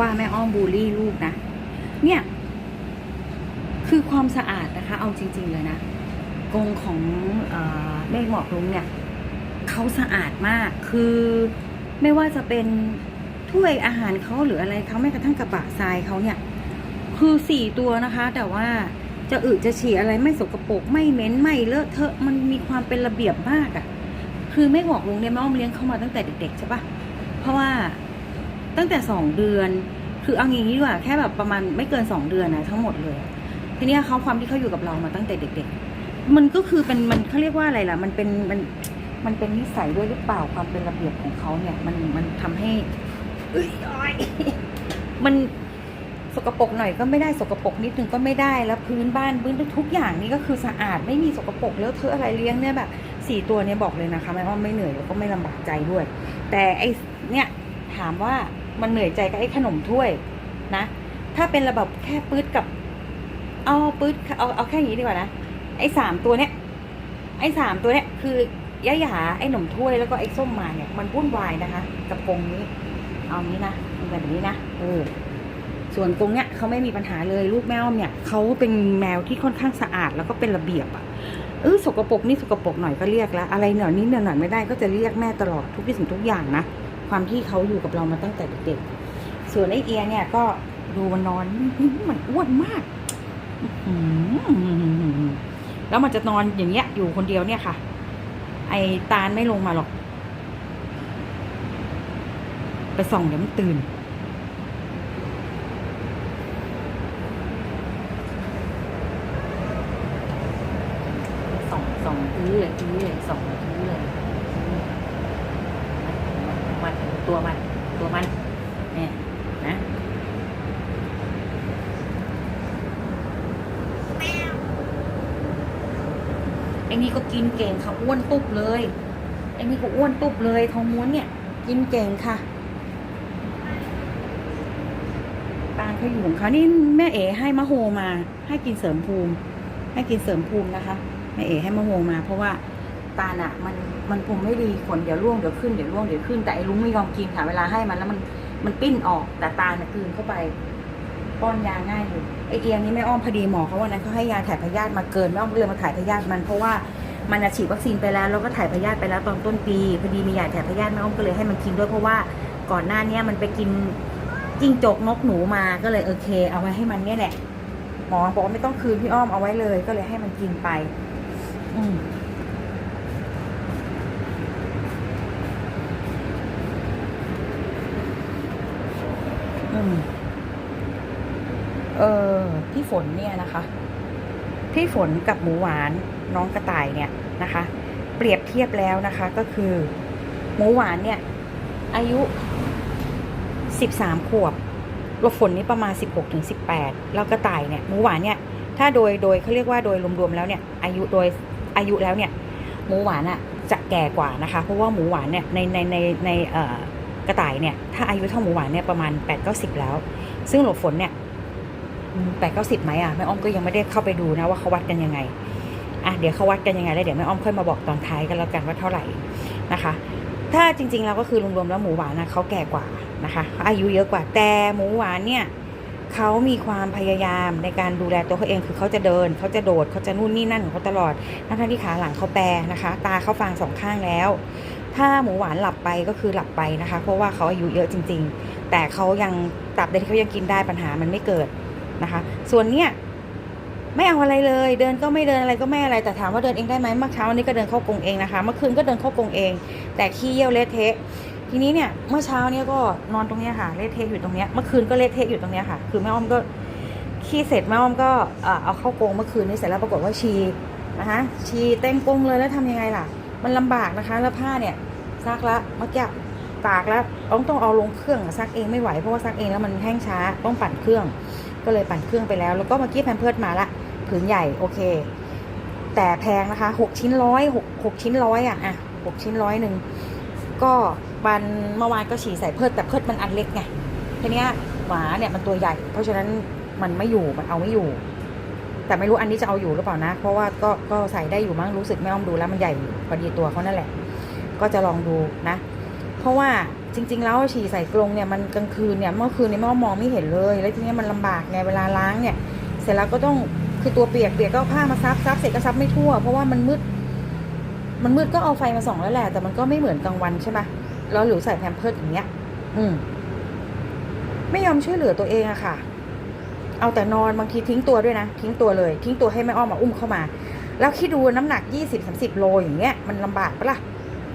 ว่าแม่อ้อมบูลลี่ลูกนะ เนี่ย คือความสะอาดนะคะ เอาจริง ๆ เลยนะกรงของเอแม่หมอกลุงเนี่ยเขาสะอาดมาก คือไม่ว่าจะเป็นถ้วยอาหารเขาหรืออะไรเขาแม้กระทั่งกระบะทรายเขาเนี่ย คือสี่ตัวนะคะ แต่ว่าจะอึจะฉี่อะไรไม่สกปรกไม่เหม็นไม่เลอะเทอะมันมีความเป็นระเบียบมากอะ่ะ คือไม่บอกลุงเนี่ยแม่อ้อมเลี้ยงเขามาตั้งแต่เด็กๆใช่ปะเพราะว่า ตั้งแต่สองเดือน คือเอางี้ดีกว่าแค่แบบประมาณไม่เกินสองเดือนนะทั้งหมดเลย ทีนี้เขาความที่เขาอยู่กับเรามาตั้งแต่เด็ก ๆ มันก็คือเป็นมันเขาเรียกว่าอะไรล่ะ มันเป็นมันมันเป็นนิสัยด้วยหรือเปล่าความเป็นระเบียบของเขาเนี่ย มันมันทำให้เอ้ยอ้ยมันสกปรกหน่อยก็ไม่ได้สกปรกนิดนึงก็ไม่ได้แล้วพื้นบ้านพื้นทุกอย่างนี่ก็คือสะอาดไม่มีสกปรกเลอะเทออะไรเลี้ยงเนี่ยแบบสี่ตัวเนี่ยบอกเลยนะคะแม่ว่าไม่เหนื่อยแล้วก็ไม่ลำบากใจด้วย แต่ไอเนี่ยถามว่า มันเหนื่อยใจกับไอ้ขนมถ้วยนะ ถ้าเป็นระบบแค่ปื๊ดกับ เอาปื๊ดเอาเอาแค่นี้ดีกว่านะไอ้สามตัวเนี้ยไอ้สามตัวเนี้ยคือย่าหยาไอ้หนมถ้วยแล้วก็ไอ้ส้มมาเนี่ย มันวุ่นวายนะคะ กับกรงนี้ เอานี้นะแบบนี้นะเออส่วนกรงเนี้ยเขาไม่มีปัญหาเลยลูกแมวเนี่ยเขาเป็นแมวที่ค่อนข้างสะอาดแล้วก็เป็นระเบียบอะเออสกปรกนี่สกปรกหน่อยก็เรียกแล้วอะไรหน่อยนิดหน่อยไม่ได้ก็จะเรียกแม่ตลอดทุกสิ่งทุกอย่างนะ ความที่เขาอยู่กับเรามาตั้งแต่เด็กๆ ส่วนไอเอียเนี่ยก็ดูมันนอนมันอ้วนมากแล้วมันจะนอนอย่างเงี้ย อยู่คนเดียวเนี่ยค่ะ ไอตาลไม่ลงมาหรอก ไปส่องเดี๋ยวมันตื่น ส่องส่องอื้อเลยอื้อเลยส่องอื้อเลยมัน ตัวมัน ตัวมันเนี่ยนะไอ้นี่ก็กินเก่งค่ะอ้วนตุบเลยไอ้นี่ก็อ้วนตุบเลยทองม้วนเนี่ย กินเก่งค่ะตาเขาอยู่ของเขานี่แม่เอ๋ให้มะโฮมา ให้กินเสริมภูมิ ให้กินเสริมภูมินะคะแม่เอ๋ให้มะโฮมา เพราะว่า ตาลอะมันมันภูมิไม่ดีขนเดี๋ยวร่วงเดี๋ยวขึ้นเดี๋ยวร่วงเดี๋ยวขึ้นแต่ไอ้ลุงไม่ยอมกินค่ะเวลาให้มันแล้วมันมันปิ้นออกแต่ตาลน่ะกลืนเข้าไป ป้อนยาง่ายอยู่ไอเอียงนี่แม่อ้อมพอดีหมอเขาวันนั้นเขาให้ยาถ่ายพยาธิมาเกินแม่อ้อมก็เลยมาถ่ายพยาธิมันเพราะว่ามันฉีดวัคซีนไปแล้วแล้วก็ถ่ายพยาธิไปแล้วตอนต้นปีพอดีมียาถ่ายพยาธิแม่อ้อมก็เลยให้มันกินด้วยเพราะว่าก่อนหน้าเนี้ยมันไปกินจิ้งจกนกหนูมาก็เลยโอเค เอาไว้ให้มันเนี่ยแหละหมอบอกว่าไม่ต้องคืนพี่อ้อมเอาไว้เลย ก็เลยให้มันกินไป อืม เออพี่ฝนเนี่ยนะคะ พี่ฝนกับหมูหวานน้องกระต่ายเนี่ยนะคะ เปรียบเทียบแล้วนะคะก็คือ หมูหวานเนี่ย อายุสิบสามขวบรถฝนนี่ประมาณสิบหกถึงสิบแปดแล้วกระต่ายเนี่ยหมูหวานเนี่ย ถ้าโดยโดยเขาเรียกว่าโดยรวมๆแล้วเนี่ย อายุโดยอายุแล้วเนี่ย หมูหวานอะจะแก่กว่านะคะ เพราะว่าหมูหวานเนี่ยในในในในเอ่อ กระต่ายเนี่ยถ้าอายุเท่าหมูหวานเนี่ยประมาณแปดเก้าสิบแล้ว ซึ่งหลบฝนเนี่ยแปดเก้าสิบไหมอะแม่อ้อมก็ยังไม่ได้เข้าไปดูนะว่าเขาวัดกันยังไงอะเดี๋ยวเขาวัดกันยังไงแล้วเดี๋ยวแม่อ้อมค่อยมาบอกตอนท้ายกันแล้วกันว่าเท่าไหร่นะคะ ถ้าจริงๆแล้วก็คือรวมๆแล้วหมูหวานนะเขาแก่กว่านะคะเขาอายุเยอะกว่าแต่หมูหวานเนี่ยเขามีความพยายามในการดูแลตัวเขาเองคือเขาจะเดินเขาจะโดดเขาจะนู่นนี่นั่นของเขาตลอดทั้งที่ขาหลังเขาแปรนะคะ ตาเขาฟางสองข้างแล้ว ถ้าหมูหวานหลับไปก็คือหลับไปนะคะ เพราะว่าเขาอายุเยอะจริง ๆ แต่เขายังตราบใดที่เขายังกินได้ปัญหามันไม่เกิดนะคะ ส่วนเนี้ยไม่เอาอะไรเลย เดินก็ไม่เดินอะไรก็ไม่อะไรแต่ถามว่าเดินเองได้ไหมเมื่อเช้านี้ก็เดินเข้ากรงเองนะคะ เมื่อคืนก็เดินเข้ากรงเอง แต่ขี้เยี่ยวเละเทะทีนี้เนี่ยเมื่อเช้าเนี้ยก็นอนตรงนี้ค่ะเละเทะอยู่ตรงเนี้ยเมื่อคืนก็เละเทะอยู่ตรงเนี้ยค่ะ คือแม่อ้อมก็ขี้เสร็จแม่อ้อมก็เอาเข้ากรงเมื่อคืนนี้เสร็จแล้วปรากฏว่าชีนะคะชีเต็มกรงเลยแล้วทำยังไงล่ะ มันลำบากนะคะ แล้วผ้าเนี่ยซักละเมื่อกี้ตากแล้วต้องต้องเอาลงเครื่องซักเองไม่ไหวเพราะว่าซักเองแล้วมันแห้งช้าต้องปั่นเครื่อง ก็เลยปั่นเครื่องไปแล้ว แล้วก็เมื่อกี้แพมเพิร์ดมาละผืนใหญ่โอเค แต่แพงนะคะหกชิ้นร้อยหกหกชิ้นร้อยอะอะหกชิ้นร้อยหนึ่งก็วันเมื่อวานก็ฉี่ใส่เพิร์ดแต่เพิร์ดมันอันเล็กไงทีเนี้ยหมาเนี่ยมันตัวใหญ่ เพราะฉะนั้นมันไม่อยู่มันเอาไม่อยู่ แต่ไม่รู้อันนี้จะเอาอยู่หรือเปล่านะ เพราะว่าก็ก็ใส่ได้อยู่มั้งรู้สึกแม่อ้อมดูแล้วมันใหญ่พอดีตัวเขานั่นแหละ ก็จะลองดูนะ เพราะว่าจริง ๆ แล้วฉี่ใส่กรงเนี่ยมันกลางคืนเนี่ยเมื่อคืนนี่ยแม่อ้อมมองไม่เห็นเลย แล้วทีนี้มันลำบากไงเวลาล้างเนี่ย เสร็จแล้วก็ต้องคือตัวเปียกเปียกก็ผ้ามาซับซับเสร็จก็ซับไม่ทั่ว เพราะว่ามันมืด มันมืดก็เอาไฟมาส่องแล้วแหละ แต่มันก็ไม่เหมือนกลางวันใช่ปะแล้วหรือใส่แพมเพิร์ดอย่างเงี้ย อืมไม่ยอมช่วยเหลือตัวเองอะค่ะ เอาแต่นอนบางทีทิ้งตัวด้วยนะ ทิ้งตัวเลย ทิ้งตัวให้แม่อ้อมมาอุ้มเข้ามา แล้วคิดดูน้ำหนักยี่สิบสามสิบโลอย่างเงี้ยมันลำบากปะล่ะ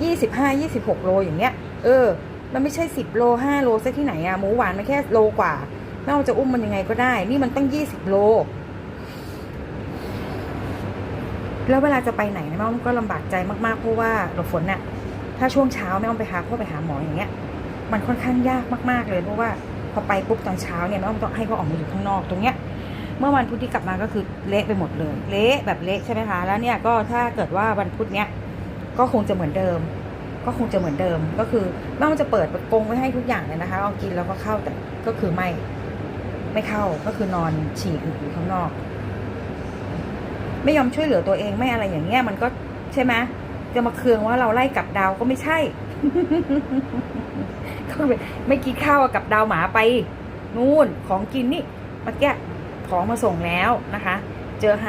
ยี่สิบห้ายี่สิบหกโลอย่างเงี้ย เออ มันไม่ใช่สิบโลห้าโลซะที่ไหนอะหมูหวานมันแค่โลกว่าแม่อ้อมจะอุ้มมันยังไงก็ได้ นี่มันตั้งยี่สิบโล แล้วเวลาจะไปไหนนะแม่อ้อมก็ลำบากใจมากๆเพราะว่าหลบฝนน่ะถ้าช่วงเช้าแม่อ้อมไปหาพ่อไปหาหมออย่างเงี้ย มันค่อนข้างยากมากๆเลยเพราะว่า พอไปปุ๊บตอนเช้าเนี่ยแม่อ้อมต้องให้เขาออกมาอยู่ข้างนอกตรงเนี้ยเมื่อวันพุธที่กลับมาก็คือเละไปหมดเลย เละแบบเละใช่ไหมคะแล้วเนี่ยก็ถ้าเกิดว่าวันพุธเนี้ยก็คงจะเหมือนเดิม ก็คงจะเหมือนเดิมก็คือแม่อ้อมจะเปิดกรงไว้ให้ทุกอย่างเลยนะคะเอากินแล้วก็เข้าแต่ก็คือไม่ไม่เข้าก็คือนอนฉี่อยู่ข้างนอก ไม่ยอมช่วยเหลือตัวเองไม่อะไรอย่างเงี้ยมันก็ใช่ไหมจะมาเคืองว่าเราไล่กลับดาวก็ไม่ใช่ ไม่ไม่กินข้าวกับดาวหมาไป นู่นของกินนี่เมื่อกี้ของมาส่งแล้วนะคะ เจอไฮ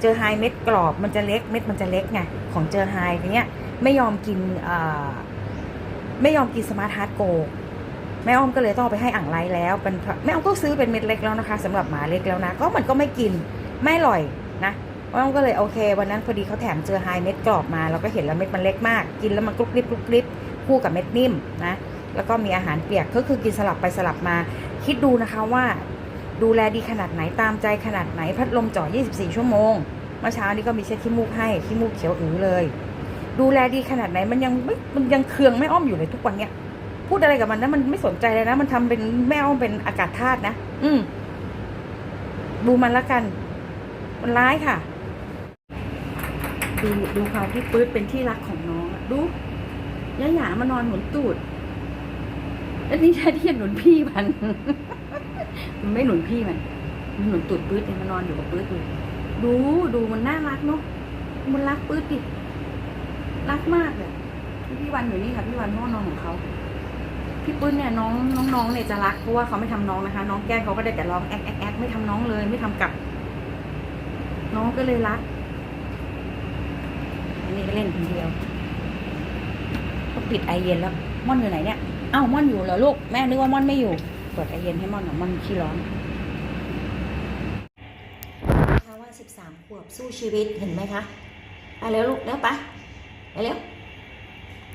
เจอไฮเม็ดกรอบมันจะเล็กเม็ดมันจะเล็กไงของเจอไฮเนี้ยไม่ยอมกินไม่ยอมกินสมาร์ทฮาร์ดโกแม่อ้อมก็เลยต้องเอาไปให้อ่างไลแล้วเป็นแม่อ้อมก็ซื้อเป็นเม็ดเล็กแล้วนะคะสำหรับหมาเล็กแล้วนะ ก็มันก็ไม่กินไม่อร่อยนะแม่อ้อมก็เลยโอเค วันนั้นพอดีเขาแถมเจอไฮเม็ดกรอบมาเราก็เห็นแล้วเม็ดมันเล็กมาก กินแล้วมันกรุบกริบกรุบกริบคู่กับเม็ดนิ่มนะ แล้วก็มีอาหารเปียกก็คือกินสลับไปสลับมา คิดดูนะคะว่าดูแลดีขนาดไหนตามใจขนาดไหนพัดลมจ่อ 24 ชั่วโมง เมื่อเช้านี้ก็มีเช็ดขี้มูกให้ขี้มูกเขียวอือเลย ดูแลดีขนาดไหนมันยังไม่มันยังเคืองไม่อ้อมอยู่เลยทุกวันเนี้ยพูดอะไรกับมันนะมันไม่สนใจเลยนะ มันทำเป็นแม่อ้อมเป็นอากาศธาตุนะ อืมดูมันละกัน มันร้ายค่ะ ดูดูความที่ปื๊ดเป็นที่รักของน้องดูย่าหยามานอนหนุนตูด แล้วนี่ใช่ที่หนุนพี่มัน มันไม่หนุนพี่มันมันหนุนตูดปื๊ดเนี่ยมันนอนอยู่กับปื๊ดอยู่ดูดูมันน่ารักเนาะมันรักปื๊ดดิรักมากเลยพี่วันอยู่นี่ค่ะพี่วันพ่อนอนของเขาพี่ปื้นเนี่ยน้องน้องๆเนี่ยจะรักเพราะว่าเขาไม่ทำน้องนะคะ น้องแกล้งเขาก็ได้แต่ร้องแอ๊กแอ๊กแอ๊กไม่ทำน้องเลย ไม่ทำกับ น้องก็เลยรักอันนี้ก็เล่นคนเดียวก็ปิดไอเย็นแล้วม่อนอยู่ไหนเนี่ย อ้าม่อนอยู่เหรอลูกแม่นึกว่าม่อนไม่อยู่ เปิดไอเย็นให้ม่อนหน่อยม่อนขี้ร้อนเพราะว่า13ขวบสู้ชีวิตเห็นไหมคะไปแล้วลูกแล้วไปไปแล้ว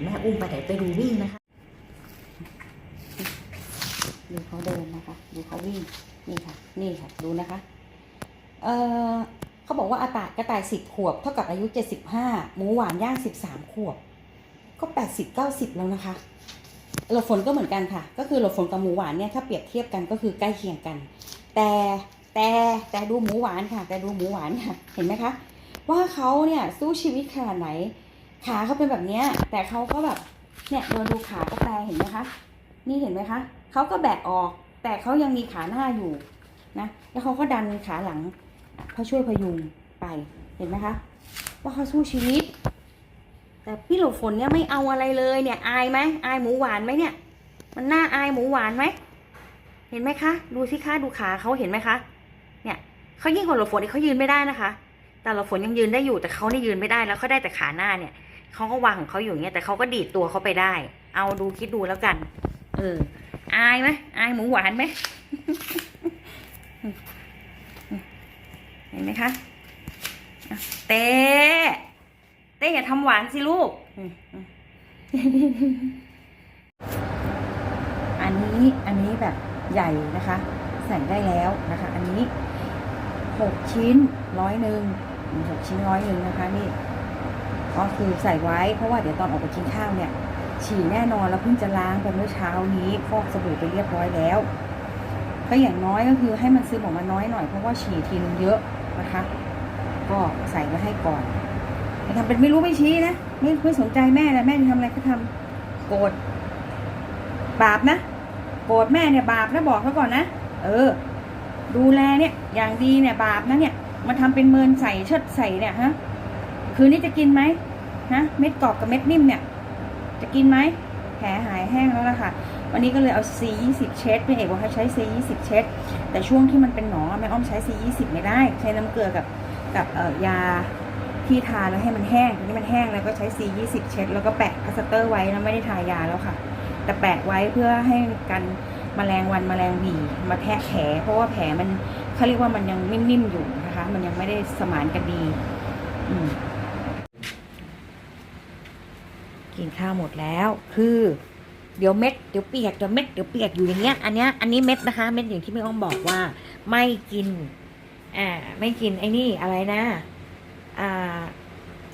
แม่อุ้มไปไหนไปดูวิ่งนะคะดูเขาเดินนะคะ ดูเขาวิ่งนี่ค่ะ นี่ค่ะดูนะคะ เออเขาบอกว่าอาตากระต่ายสิบขวบ เท่ากับอายุเจ็ดสิบห้าหมูหวานย่างสิบสามขวบ ก็แปดสิบเก้าสิบแล้วนะคะ หลบฝนก็เหมือนกันค่ะ ก็คือหลบฝนกับหมูหวานเนี่ยถ้าเปรียบเทียบกันก็คือใกล้เคียงกัน แต่แต่แต่ดูหมูหวานค่ะ แต่ดูหมูหวานค่ะ เห็นไหมคะ ว่าเขาเนี่ยสู้ชีวิตขนาดไหน ขาเขาเป็นแบบเนี้ยแต่เขาก็แบบเนี่ยเราดูขากระแตเห็นไหมคะ นี่เห็นไหมคะเขาก็แบกออก แต่เขายังมีขาหน้าอยู่นะแล้วเขาก็ดันขาหลังเขาช่วยพยุงไปเห็นไหมคะ ว่าเขาสู้ชีวิต แต่พี่หลบฝนเนี่ยไม่เอาอะไรเลยเนี่ยอายไหมอายหมูหวานไหมเนี่ย มันน่าอายหมูหวานไหมเห็นไหมคะ ดูสิคะดูขาเขาเห็นไหมคะ เนี่ยเขายิ่งกว่าหลบฝนอีกเขายืนไม่ได้นะคะ แต่หลบฝนยังยืนได้อยู่แต่เขานี่ยืนไม่ได้แล้วเขาได้แต่ขาหน้าเนี่ยเขาก็วางของเขาอยู่เงี้ยแต่เขาก็ดีดตัวเขาไปได้ เอาดูคิดดูแล้วกัน เอออายไหมอายหมูหวานไหมเห็นไหมคะอะเต้ เต้อย่าทำหวานสิลูก อันนี้อันนี้แบบใหญ่นะคะ ใส่ได้แล้วนะคะ อันนี้หกชิ้นร้อยหนึ่งหกชิ้นร้อยหนึ่งนะคะนี่ก็คือใส่ไว้เพราะว่าเดี๋ยวตอนออกไปกินข้าวเนี่ย ฉี่แน่นอนแล้วเพิ่งจะล้างไปเมื่อเช้านี้ฟอกสบู่ไปเรียบร้อยแล้ว ก็อย่างน้อยก็คือให้มันซึมออกมาน้อยหน่อยเพราะว่าฉี่ทีนึงเยอะนะคะ ก็ใส่ไว้ให้ก่อน อย่ทำเป็นไม่รู้ไม่ชี้นะไม่ไม่สนใจแม่เลยแม่จะทำอะไรก็ทำโกรธบาปนะ โกรธแม่เนี่ยบาปนะบอกเขาก่อนนะเออ ดูแลเนี่ย อย่างดีเนี่ยบาปนะเนี่ยมาทำเป็นเมินใส่เชิดใส่เนี่ยฮะคืนนี้จะกินไหมนะเม็ดกรอบกับเม็ดนิ่มเนี่ย จะกินไหมแผลหายแห้งแล้วล่ะค่ะ วันนี้ก็เลยเอา C20 เช็ดพี่เอกบอกให้ใช้ C20 เช็ดแต่ช่วงที่มันเป็นหนองอะแม่อ้อมใช้ C20 ไม่ได้ ใช้น้ำเกลือกับกับเอ่อยา ที่ทาแล้วให้มันแห้งทีนี้มันแห้งแล้วก็ใช้ C20 เช็ดแล้วก็แปะพลาสเตอร์ไว้แล้วไม่ได้ทายาแล้วค่ะ แต่แปะไว้เพื่อให้กันแมลงวันแมลงหวีมาแทะแผลเพราะว่าแผลมันเขาเรียกว่ามันยังนิ่มๆอยู่นะคะ มันยังไม่ได้สมานกันดีกินข้าวหมดแล้ว คือ เดี๋ยวเม็ดเดี๋ยวเปียกเดี๋ยวเม็ดเดี๋ยวเปียกอยู่อย่างเงี้ยอันเนี้ยอันนี้เม็ดนะคะ เม็ดอย่างที่แม่อ้อมบอกว่า ไม่กินอ่าไม่กินไอ้นี่อะไรนะ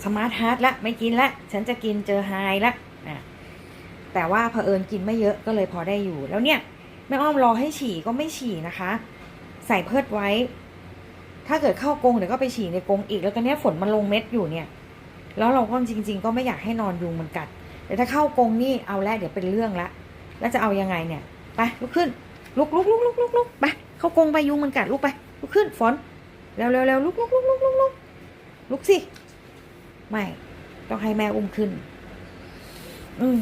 สมาร์ทฮาร์ดละไม่กินละ ฉันจะกินเจอไฮละอ่าแต่ว่าเผอิญกินไม่เยอะก็เลยพอได้อยู่ แล้วเนี่ยแม่อ้อมรอให้ฉี่ก็ไม่ฉี่นะคะ ใส่เพิดไว้ ถ้าเกิดเข้ากรงเดี๋ยวก็ไปฉี่ในกรงอีกแล้วตอนเนี้ยฝนมันลงเม็ดอยู่เนี่ย แล้วเราก็จริง ๆ ก็ไม่อยากให้นอนยุงมันกัดแต่ถ้าเข้ากรงนี่เอาแล้วเดี๋ยวเป็นเรื่องละแล้วจะเอายังไงเนี่ยไปลุกขึ้นลุกลุกลุกลุกลุกลุกไปเข้ากรงไปยุงมันกัดลุกไปลุกขึ้นฝนเร็วเร็วเร็วลุกลุกลุกลุกลุก ลุกสิ ไม่ ต้องให้แม่อุ้มขึ้น อืม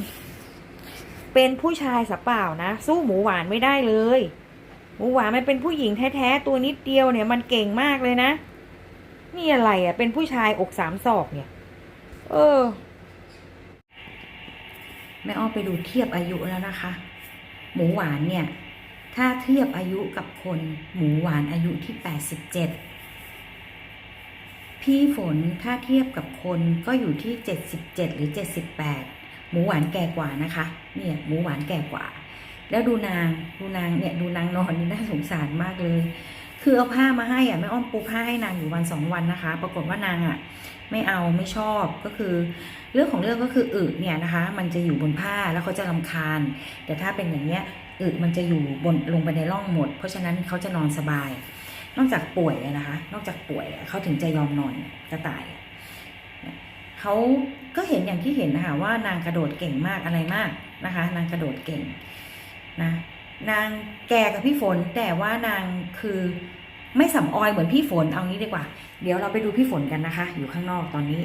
เป็นผู้ชายสับเปล่านะ สู้หมูหวานไม่ได้เลย หมูหวานมันเป็นผู้หญิงแท้ๆตัวนิดเดียวเนี่ย มันเก่งมากเลยนะ นี่อะไรอะ เป็นผู้ชายอกสามศอกเนี่ย เออ แม่อ้อไปดูเทียบอายุแล้วนะคะ หมูหวานเนี่ย ถ้าเทียบอายุกับคน หมูหวานอายุที่แปดสิบเจ็ด พี่ฝนถ้าเทียบกับคนก็อยู่ที่เจ็ดสิบเจ็ดหรือเจ็ดสิบแปดหมูหวานแก่กว่านะคะ เนี่ยหมูหวานแก่กว่า แล้วดูนางดูนางเนี่ยดูนางนอนนี่น่าสงสารมากเลย คือเอาผ้ามาให้อะแม่อ้อมปูผ้าให้นางอยู่วันสองวันนะคะ ปรากฏว่านางอะไม่เอาไม่ชอบก็คือ เรื่องของเรื่องก็คืออึเนี่ยนะคะ มันจะอยู่บนผ้าแล้วเขาจะรำคาญ แต่ถ้าเป็นอย่างเนี้ยอึมันจะอยู่บนลงไปในร่องหมด เพราะฉะนั้นเขาจะนอนสบาย นอกจากป่วยนะคะ นอกจากป่วยเขาถึงจะยอมนอนกระต่ายเขาก็เห็นอย่างที่เห็นนะคะว่านางกระโดดเก่งมากอะไรมากนะคะ นางกระโดดเก่งนะนางแกกับพี่ฝนแต่ว่านางคือไม่สำออยเหมือนพี่ฝนเอางี้ดีกว่า เดี๋ยวเราไปดูพี่ฝนกันนะคะ อยู่ข้างนอกตอนนี้